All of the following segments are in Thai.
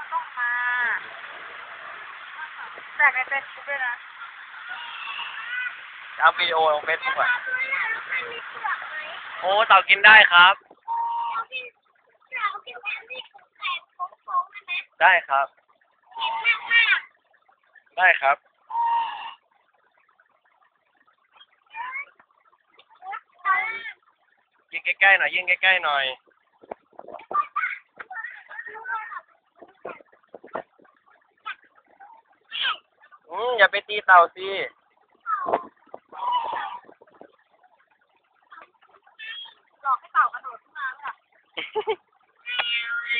ก็ต้องมาแต่ในเฟซบุ๊กด้วยนะจะเอาวิดีโอลงเฟซบุ๊กอะโอ้เต่ากินได้ครับ ได้ครับ ได้ครับ ยิงใกล้ๆหน่อยยิงใกล้ๆหน่อย อืมอย่าไปตีเต่าสิหลอกให้เต่ากระโดดขึ้นมาค่ะ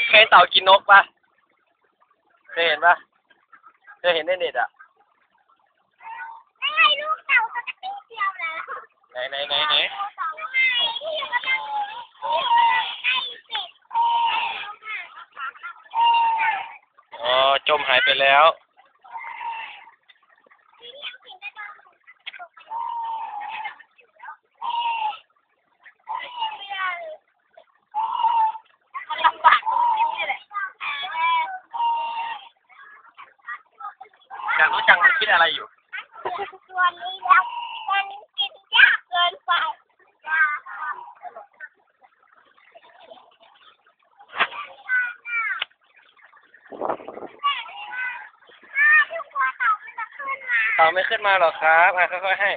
เคยเต่ากินนกปะเคยเห็นปะเคยเห็นในเน็ตอะไหนไหนไหนไหนอ๋อจมหายไปแล้ว มันลำบากตรงนี้นี่แหละ อยากรู้จังมันคิด อะไรอยู่ตัวนี้แล้วมันกินยากเกินไปยากทุกคนเต่ามันจะขึ้นมาเต่าไม่ขึ้นมาหรอกครับอะค่อยๆให้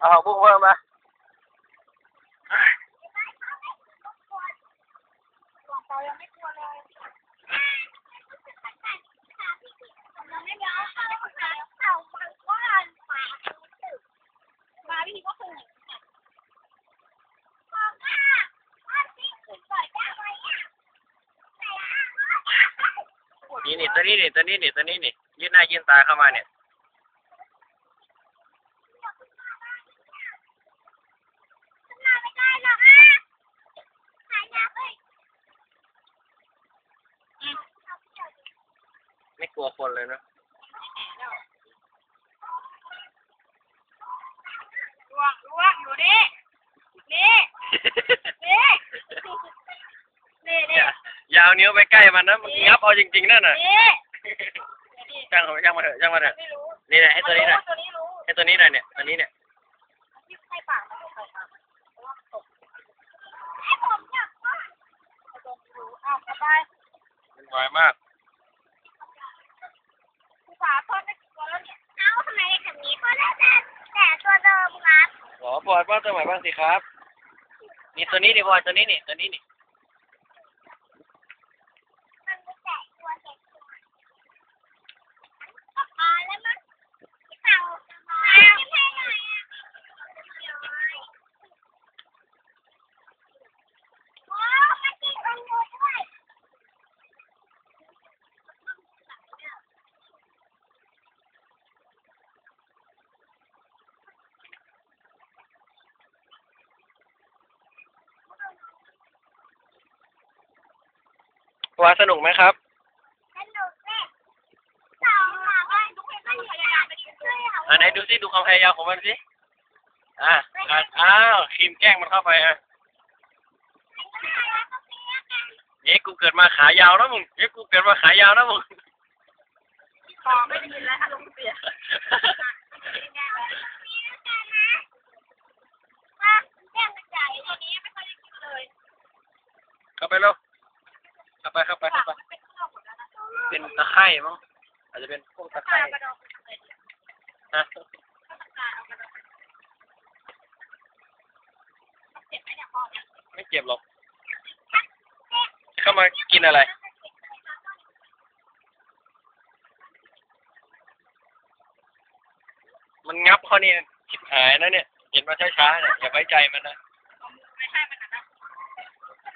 เอาของบุ้งเพิ่มมาเต่ายังไม่กลัวเลยมาวิธีก็คือนี่นี่ตัวนี้นี่ตัวนี้นี่ตัวนี้นี่ยื่นหน้ายื่นตาเข้ามาเนี่ย ไม่กลัวคนเลยเนอะล่วงล่วงอยู่นี่นี่นี่นี่อนี่ย่าอย่าเอานิ้วไปใกล้มันนะมันงับเอาจริงๆนั่นน่ะนี่ช่างมันช่างมันเถอะช่างมันเถอะไม่รู้นี่แหละให้ตัวนี้หน่อยตัวนี้รู้ให้ตัวนี้หน่อยเนี่ยตัวนี้เนี่ยที่ใส่ปากมันใส่ปากเพราะว่าตกตัวนี้รู้อ้าวสบาย มันไวมาก ภาษาทอดได้กี่ตัวแล้วเนี่ย เอาทำไมแบบนี้ก็ได้แต่แต่ตัวเดิมครับ บอปอดบ้างตัวใหม่บ้างสิครับ นี่ตัวนี้นี่บอดตัวนี้นี่ตัวนี้นี่มีแต่ตัวเด็กตัวอ่าแล้วมันเต่าเอาให้หน่อยอะโอ้มันกินองุ่นด้วย ว่าสนุกไหมครับ สนุกแม่สองหาว่าทุกคนต้องพยายามไปช่วยเขาอันไหนดูสิดูความพยายามของมันสิ อะอะอ้าวครีมแกล้งมันเข้าไปอะเอ๊ะกูเกิดมาขายาวนะมึงเอ๊ะกูเกิดมาขายาวนะมึงคอไม่ได้ยินแล้วค่ะลุงเปียตัวนี้ไม่ค่อยได้กินเลยเข้าไปเร็ว เป็นตะไคร่มั้งอาจจะเป็นพวกตะไคร่กระดองเป็นอะไรเนี่ยฮะก็ตะกาเอากระดองเจ็บไหมเนี่ยพ่อเนี่ยไม่เจ็บหรอก เข้ามากินอะไรมันงับเขานี่ชิบหายนะเนี่ย เห็นมาช้าๆเนี่ยอย่าไว้ใจมันนะเอามือไปให้มันนะ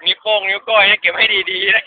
นิ้วโป้งนิ้วก้อยเนี่ยเก็บให้ดีๆนะ